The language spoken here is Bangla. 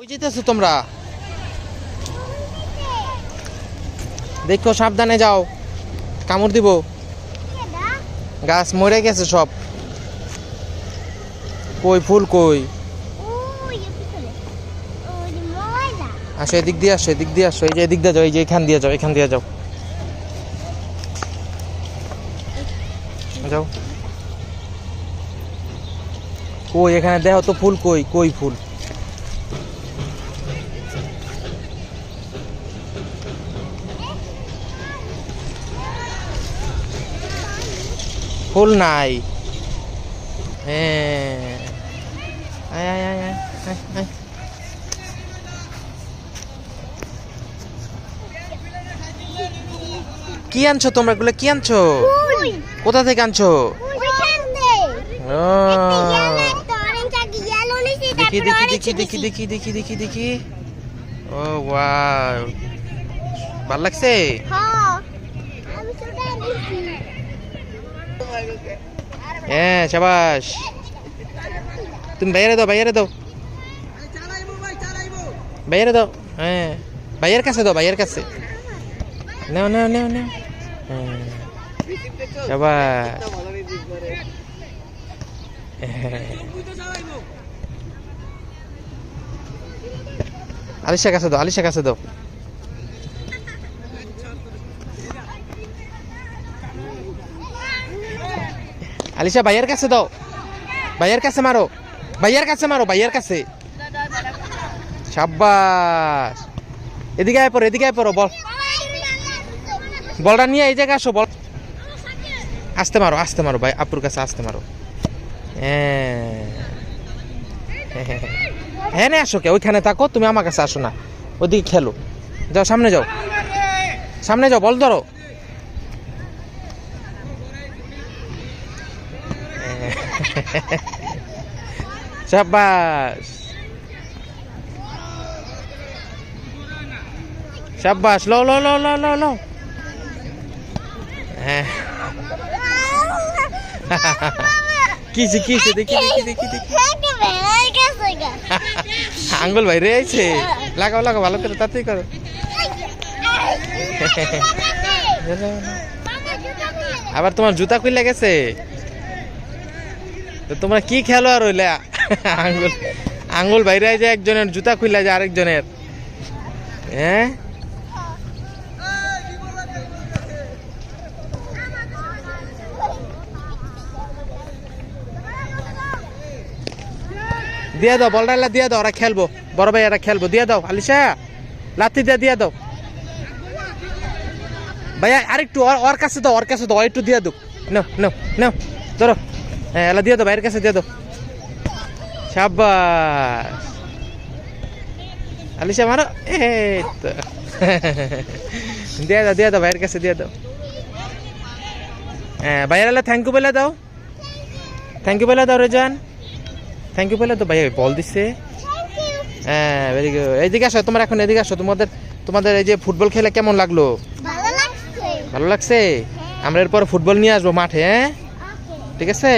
ওই যেতেছো তোমরা? দেখো, সাবধানে যাও। কামড় দিব। গাছ মরে গেছে সব। কই, ফুল কই? আসো, এদিক দিয়ে আসো, এদিক দিয়ে আসো। এই যে, এদিক দিয়ে যাও, এই যে, এখান দিয়ে যাও, এখান দিয়ে যাও। যাও। কই, এখানে দেখো তো ফুল কই কই ফুল? ফুল নাই। হ্যাঁ। আয় আয় আয় আয় আয় আয়। কি আনছো তোমরা? এগুলো কি আনছো? কোথা থেকে আনছো? দেখি দেখি দেখি দেখি দেখি দেখি দেখি দেখি। ও ওয়াও ভালো লাগছে? হ্যাঁ সাবাস। তুমি বাইরে দাও বাইরে দাও। বাইরে দাও হ্যাঁ। ভাইয়ের কাছে দাও, ভাইয়ের কাছে। নাও নাও নাও নাও। হ্যাঁ। সাবাস। হ্যাঁ। আলিশা কাছে দাও আলিশা কাছে দাও। আলিশা, ভাইয়ের কাছে দাও। ভাইয়ের কাছে মারো। ভাইয়ের কাছে মারো, ভাইয়ের কাছে। সাব্বাস। এদিকে আয় পড়ো, এদিকে আয় পড়ো, বল। বলটা নিয়ে এই জায়গায় আসো, বল। আসতে মারো আসতে মারো, ভাই, আপুর কাছে আসতে মারো। হ্যাঁ। হ্যাঁ আসো কে? ওইখানে থাকো, তুমি আমার কাছে আসো না। ওদিকে খেলো। যাও, সামনে যাও। সামনে যাও, বল ধরো। সাব্বাস সাব্বাস লো লো লো লো লো লো কিছে কিছে দেখি দেখি দেখি আঙ্গুল বাইরে আইছে। লাগাও লাগাও ভালো করে তাড়াতাড়ি করো। আবার তোমার জুতা খুলে গেছে? তো তোমরা কি খেলো আর হইলে? আঙ্গুল আঙ্গুল বাইরে যায় একজনের জুতা খুলে যায় আরেকজনের। হ্যাঁ দিয়ে দাও বলটা দিয়ে দাও, ওরা খেলব। বড় ভাই এরা খেলব। দিয়ে দাও, আলিশা, লাথি দিয়ে দিয়ে দাও। ভাইয়া, আরেকটু, ওর কাছে দাও, ওর কাছে দাও একটু দিয়ে দাও। নাও নাও নাও, ধরো। হ্যাঁ এলা দিয়ে দাও ভাইয়ের কাছে দিয়ে দাও সাব্বাস। আলিশা মারো। এই তো। দিয়ে দাও দিয়ে দাও ভাইয়ের কাছে দিয়ে দাও। হ্যাঁ ভাইয়ের এলা থ্যাংক ইউ বলে দাও। থ্যাংক ইউ বলে দাও রেজান। থ্যাংক ইউ বলে তো ভাই বল দিচ্ছে হ্যাঁ ভেরি গুড এইদিকে আসো তোমার এখন এদিকে আসো। তোমাদের তোমাদের এই যে ফুটবল খেলে কেমন লাগল? ভালো লাগছে? আমরা এরপর ফুটবল নিয়ে আসব মাঠে হ্যাঁ? ঠিক আছে?